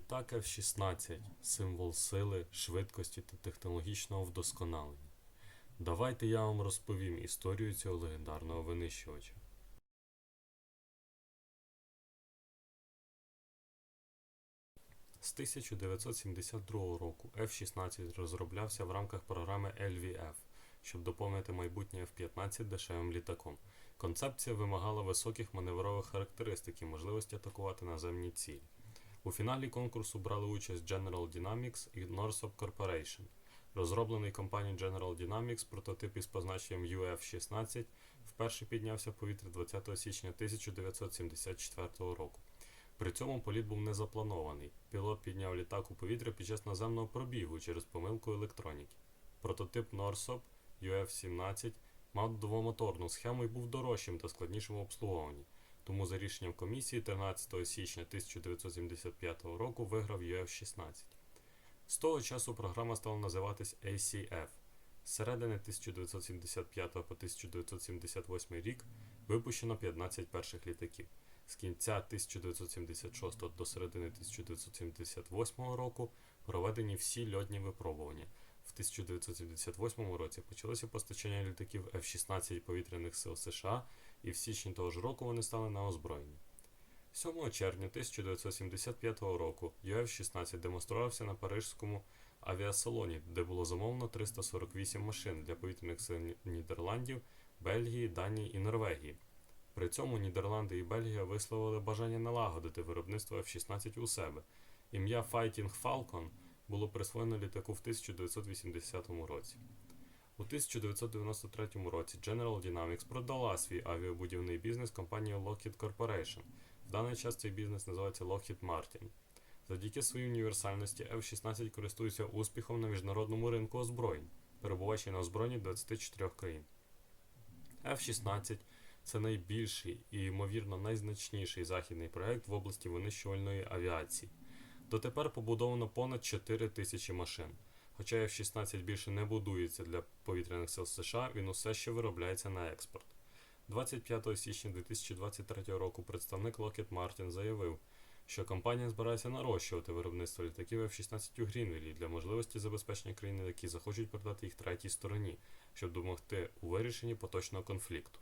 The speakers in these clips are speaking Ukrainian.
Літак F-16 символ сили, швидкості та технологічного вдосконалення. Давайте я вам розповім історію цього легендарного винищувача. З 1972 року F-16 розроблявся в рамках програми LVF, щоб доповнити майбутнє F-15 дешевим літаком. Концепція вимагала високих маневрових характеристик і можливості атакувати наземні цілі. У фіналі конкурсу брали участь General Dynamics і Northrop Corporation. Розроблений компанією General Dynamics прототип із позначенням UF-16 вперше піднявся в повітря 20 січня 1974 року. При цьому політ був не запланований. Пілот підняв літак у повітря під час наземного пробігу через помилку електроніки. Прототип Northrop UF-17 мав двомоторну схему і був дорожчим та складнішим в обслуговуванні. Тому за рішенням комісії 13 січня 1975 року виграв UF-16. З того часу програма стала називатись ACF. З середини 1975 по 1978 рік випущено 15 перших літаків. З кінця 1976 до середини 1978 року проведені всі льотні випробування. В 1978 році почалося постачання літаків F-16 повітряних сил США, і в січні того ж року вони стали на озброєння. 7 червня 1975 року UF-16 демонструвався на Парижському авіасалоні, де було замовлено 348 машин для повітряних сил Нідерландів, Бельгії, Данії і Норвегії. При цьому Нідерланди і Бельгія висловили бажання налагодити виробництво F-16 у себе. Ім'я Fighting Falcon було присвоєно літаку в 1980 році. У 1993 році General Dynamics продала свій авіабудівний бізнес компанії Lockheed Corporation. В даний час цей бізнес називається Lockheed Martin. Завдяки своїй універсальності F-16 користується успіхом на міжнародному ринку озброєнь, перебуваючи на озброєнні 24 країн. F-16 це найбільший і, ймовірно, найзначніший західний проект в області винищувальної авіації. Дотепер побудовано понад 4 тисячі машин. Хоча F-16 більше не будується для повітряних сил США, він усе ще виробляється на експорт. 25 січня 2023 року представник Lockheed Martin заявив, що компанія збирається нарощувати виробництво літаків F-16 у Грінвілі для можливості забезпечення країн, які захочуть продати їх третій стороні, щоб допомогти у вирішенні поточного конфлікту.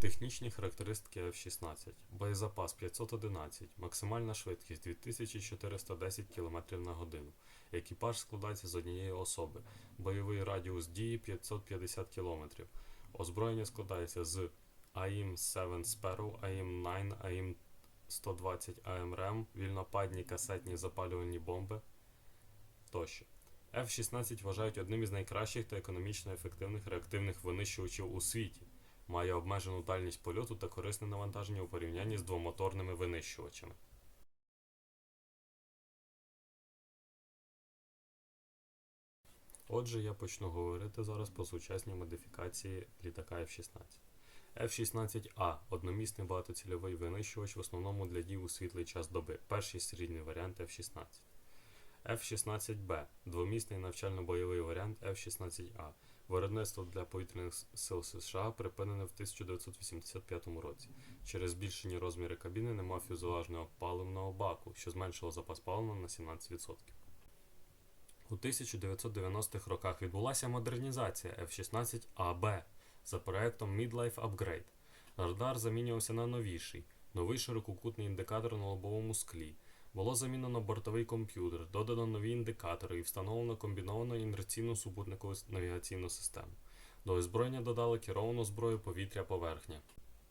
Технічні характеристики F-16. Боєзапас 511, максимальна швидкість 2410 км на годину. Екіпаж складається з однієї особи. Бойовий радіус дії 550 км. Озброєння складається з AIM-7 Sparrow, AIM-9, AIM-120 AMRAAM, вільнопадні касетні запалювальні бомби тощо. F-16 вважають одним із найкращих та економічно ефективних реактивних винищувачів у світі має обмежену дальність польоту та корисне навантаження у порівнянні з двомоторними винищувачами. Отже, я почну говорити зараз про сучасні модифікації літака F-16. F-16A одномісний багатоцільовий винищувач в основному для дій у світлий час доби. Перший серійний варіант F-16. F-16B двомісний навчально-бойовий варіант F-16A. Виробництво для повітряних сил США припинене в 1985 році. Через збільшені розміри кабіни нема фюзелажного паливного баку, що зменшило запас палива на 17%. У 1990-х роках відбулася модернізація F-16AB за проектом Midlife Upgrade. Радар замінювався на новіший, новий ширококутний індикатор на лобовому склі. Було замінено бортовий комп'ютер, додано нові індикатори і встановлено комбіновану інерційну супутникову навігаційну систему. До озброєння додали керовану зброю повітря-поверхня.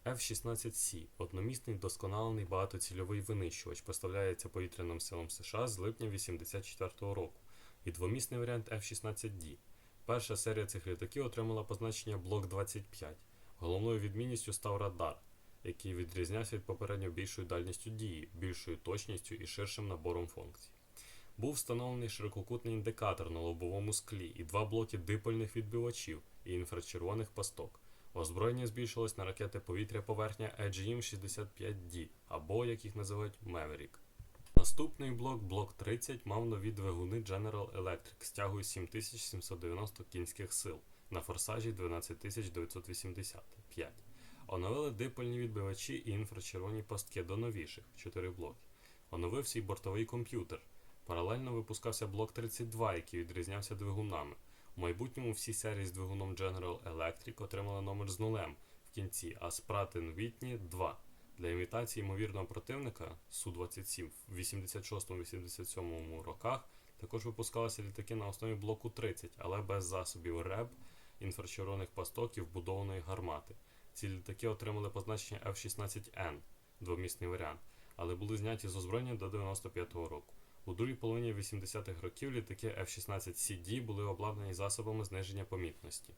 F-16C одномісний досконалений багатоцільовий винищувач поставляється повітряним силам США з липня 1984 року і двомісний варіант F-16D. Перша серія цих літаків отримала позначення Блок 25. Головною відмінністю став радар, який відрізнявся від попередньо більшою дальністю дії, більшою точністю і ширшим набором функцій. Був встановлений ширококутний індикатор на лобовому склі і два блоки дипольних відбивачів і інфрачервоних пасток. Озброєння збільшилось на ракети повітря-поверхня AGM-65D або, як їх називають, Maverick. Наступний блок, блок 30, мав нові двигуни General Electric з тягою 7790 кінських сил на форсажі 12985. Оновили дипольні відбивачі і інфрачервоні пастки до новіших 4 блоки. Оновився і бортовий комп'ютер. Паралельно випускався блок 32, який відрізнявся двигунами. У майбутньому всі серії з двигуном General Electric отримали номер з нулем в кінці, а Pratt Whitney 2. Для імітації ймовірного противника Су-27 в 86-87 роках також випускалися літаки на основі блоку 30, але без засобів РЕБ, інфрачервоних пасток і вбудованої гармати. Ці літаки отримали позначення F-16N, двомісний варіант, але були зняті з озброєння до 95-го року. У другій половині 80-х років літаки F-16CD були обладнані засобами зниження помітності.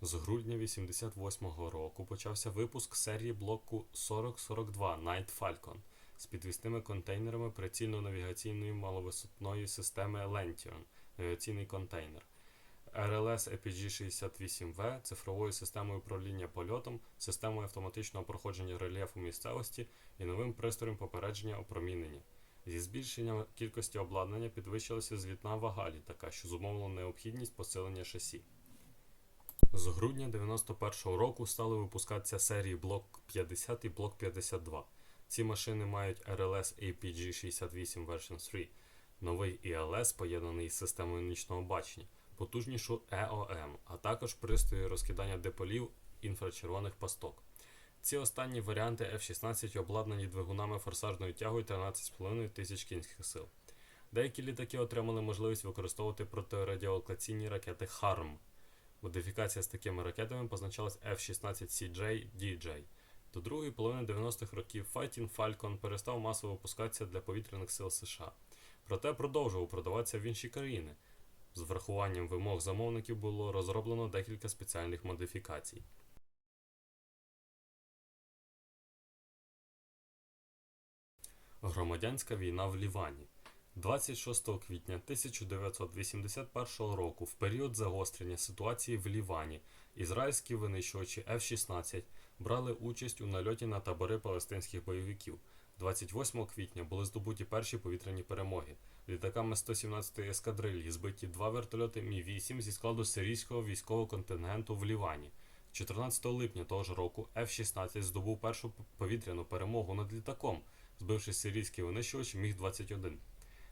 З грудня 88-го року почався випуск серії блоку 4042 Night Falcon з підвісними контейнерами прицільно-навігаційної маловисотної системи Lentium навігаційний контейнер. RLS EPG-68V цифровою системою управління польотом, системою автоматичного проходження рельєфу місцевості і новим пристроєм попередження опромінення. Зі збільшенням кількості обладнання підвищилася звітна вага літака, що зумовило необхідність посилення шасі. З грудня 91-го року стали випускатися серії Блок 50 і Блок 52. Ці машини мають RLS APG68 Version 3, новий ILS, поєднаний з системою нічного бачення, потужнішу EOM, а також пристрої розкидання диполів інфрачервоних пасток. Ці останні варіанти F-16 обладнані двигунами форсажною тягою 13,5 тисяч кінських сил. Деякі літаки отримали можливість використовувати протирадіолокаційні ракети HARM. Модифікація з такими ракетами позначалась F-16CJ DJ. До другої половини 90-х років Fighting Falcon перестав масово випускатися для повітряних сил США, проте продовжував продаватися в інші країни. З врахуванням вимог замовників було розроблено декілька спеціальних модифікацій. Громадянська війна в Лівані. 26 квітня 1981 року, в період загострення ситуації в Лівані, ізраїльські винищувачі F-16 брали участь у нальоті на табори палестинських бойовиків. 28 квітня були здобуті перші повітряні перемоги. Літаками 117-ї ескадрильї збиті два вертольоти Мі-8 зі складу сирійського військового контингенту в Лівані. 14 липня того ж року F-16 здобув першу повітряну перемогу над літаком, збивши сирійський винищувач Міг-21.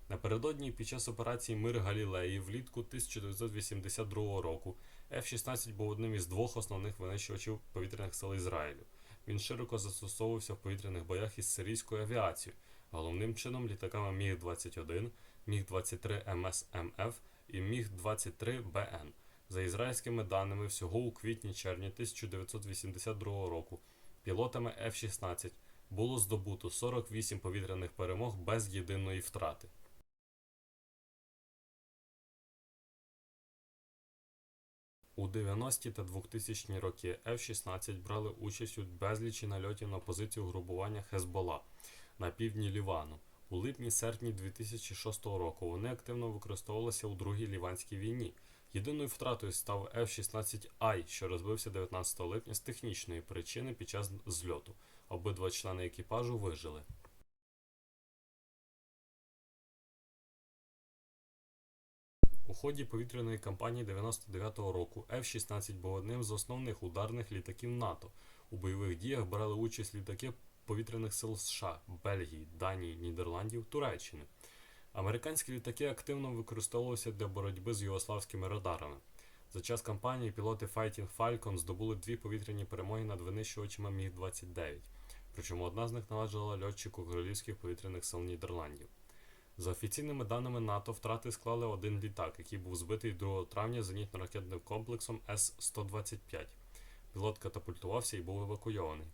Напередодні під час операції Мир Галілеї влітку 1982 року F-16 був одним із двох основних винищувачів повітряних сил Ізраїлю. Він широко застосовувався в повітряних боях із сирійською авіацією, головним чином літаками Міг-21, Міг-23 МСМФ і Міг-23БН. За ізраїльськими даними, всього у квітні-червні 1982 року пілотами F-16 було здобуто 48 повітряних перемог без єдиної втрати. У 90-ті та 2000-ні роки F-16 брали участь у безлічі нальотів на позицію групування Хезбола на півдні Лівану. У липні-серпні 2006 року вони активно використовувалися у Другій Ліванській війні. Єдиною втратою став F-16I, що розбився 19 липня з технічної причини під час зльоту. Обидва члени екіпажу вижили. У ході повітряної кампанії 99-го року F-16 був одним з основних ударних літаків НАТО. У бойових діях брали участь літаки повітряних сил США, Бельгії, Данії, Нідерландів, Туреччини. Американські літаки активно використовувалися для боротьби з югославськими радарами. За час кампанії пілоти Fighting Falcon здобули дві повітряні перемоги над винищувачами Міг-29, причому одна з них належала льотчику Королівських повітряних сил Нідерландів. За офіційними даними НАТО, втрати склали один літак, який був збитий 2 травня зенітно-ракетним комплексом С-125. Пілот катапультувався і був евакуйований.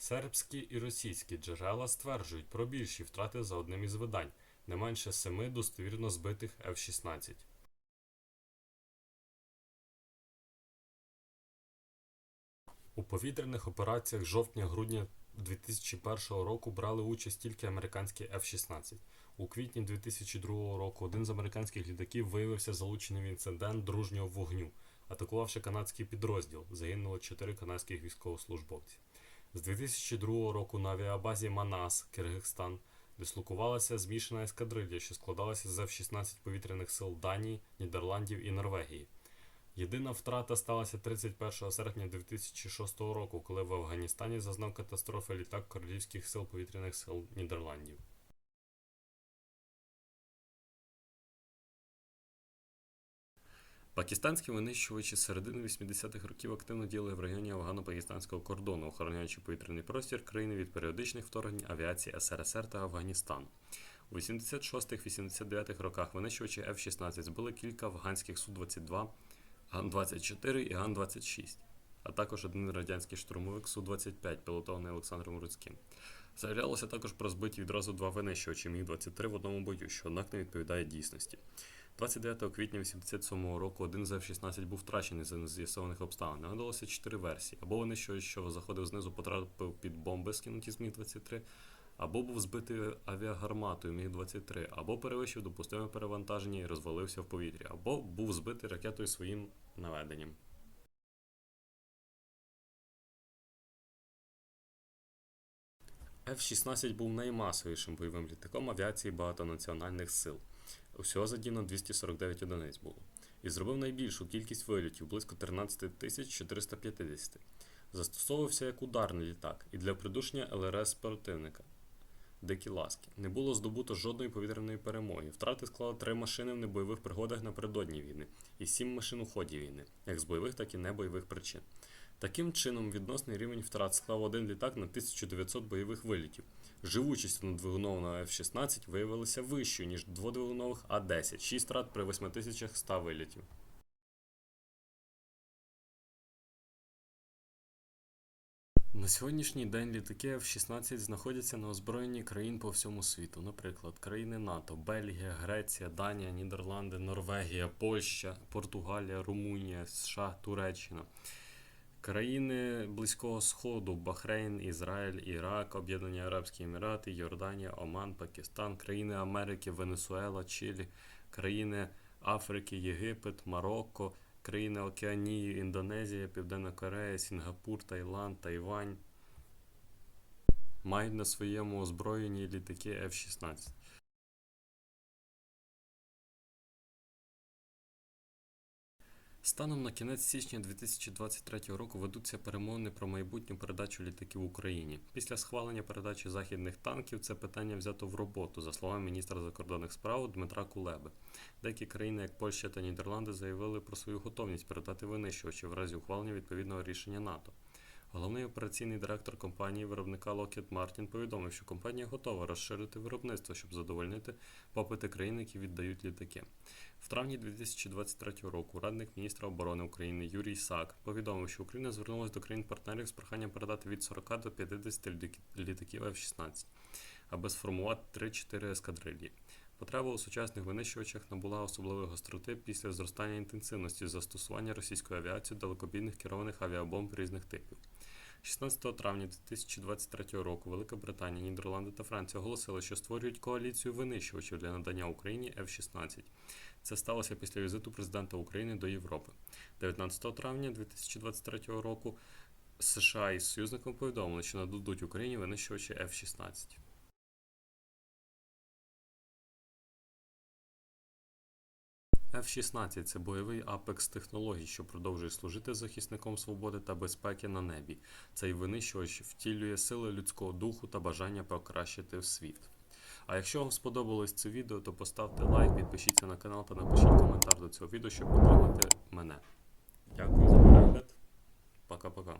Сербські і російські джерела стверджують про більші втрати за одним із видань, не менше семи достовірно збитих F-16. У повітряних операціях жовтня-грудня 2001 року брали участь тільки американські F-16. У квітні 2002 року один з американських літаків виявився залучений в інцидент дружнього вогню, атакувавши канадський підрозділ. Загинуло 4 канадських військовослужбовці. З 2002 року на авіабазі Манас, Киргизстан, дислокувалася змішана ескадрилья, що складалася з F-16 повітряних сил Данії, Нідерландів і Норвегії. Єдина втрата сталася 31 серпня 2006 року, коли в Афганістані зазнав катастрофи літак Королівських сил повітряних сил Нідерландів. Пакистанські винищувачі з середини 80-х років активно діяли в районі афгано-пакистанського кордону, охороняючи повітряний простір країни від періодичних вторгнень авіації СРСР та Афганістану. У 86-89 роках винищувачі F-16 збили кілька афганських Су-22, Ган-24 і Ган-26, а також один радянський штурмовик Су-25, пілотований Олександром Руцьким. Заявлялося також про збиті відразу два винищувачі Міг-23 в одному бою, що однак не відповідає дійсності. 29 квітня 1987 року один з F-16 був втрачений за нез'ясованих обставин. Нагадалося чотири версії. Або винищувач, що заходив знизу, потрапив під бомби, скинуті з Міг-23, або був збитий авіагарматою Міг-23, або перевищив допустиме перевантаження і розвалився в повітрі, або був збитий ракетою своїм наведенням. F-16 був наймасовішим бойовим літаком авіації багатонаціональних сил. Усього задіяно 249 одиниць було. І зробив найбільшу кількість вильотів близько 13 тисяч 450. Застосовувався як ударний літак і для придушення ЛРС противника. Дикі ласки. Не було здобуто жодної повітряної перемоги. Втрати склали три машини в небойових пригодах напередодні війни і сім машин у ході війни, як з бойових, так і небойових причин. Таким чином, відносний рівень втрат склав один літак на 1900 бойових вилітів. Живучість однодвигунового F-16 виявилася вищою, ніж дводвигунових А-10, 6 втрат при 8100 вилітів. На сьогоднішній день літаки F-16 знаходяться на озброєнні країн по всьому світу, наприклад, країни НАТО, Бельгія, Греція, Данія, Нідерланди, Норвегія, Польща, Португалія, Румунія, США, Туреччина. Країни Близького Сходу, Бахрейн, Ізраїль, Ірак, Об'єднані Арабські Емірати, Йорданія, Оман, Пакистан, країни Америки, Венесуела, Чилі, країни Африки, Єгипет, Марокко, країни Океанії, Індонезія, Південна Корея, Сінгапур, Таїланд, Тайвань мають на своєму озброєнні літаки F-16. Станом на кінець січня 2023 року ведуться перемовини про майбутню передачу літаків Україні. Після схвалення передачі західних танків це питання взято в роботу, за словами міністра закордонних справ Дмитра Кулеби. Деякі країни, як Польща та Нідерланди, заявили про свою готовність передати винищувачі в разі ухвалення відповідного рішення НАТО. Головний операційний директор компанії виробника Lockheed Martin повідомив, що компанія готова розширити виробництво, щоб задовольнити попити країн, які віддають літаки. В травні 2023 року радник міністра оборони України Юрій Сак повідомив, що Україна звернулася до країн-партнерів з проханням передати від 40 до 50 літаків F-16, аби сформувати 3-4 ескадрильї. Потреба у сучасних винищувачах набула особливої гостроти після зростання інтенсивності застосування російської авіації далекобійних керованих авіабомб різних типів. 16 травня 2023 року Велика Британія, Нідерланди та Франція оголосили, що створюють коаліцію винищувачів для надання Україні F-16. Це сталося після візиту президента України до Європи. 19 травня 2023 року США із союзником повідомили, що нададуть Україні винищувачі F-16. F-16 – це бойовий апекс технологій, що продовжує служити захисником свободи та безпеки на небі. Цей винищувач втілює сили людського духу та бажання покращити світ. А якщо вам сподобалось це відео, то поставте лайк, підпишіться на канал та напишіть коментар до цього відео, щоб підтримати мене. Дякую за перегляд. Пока-пока.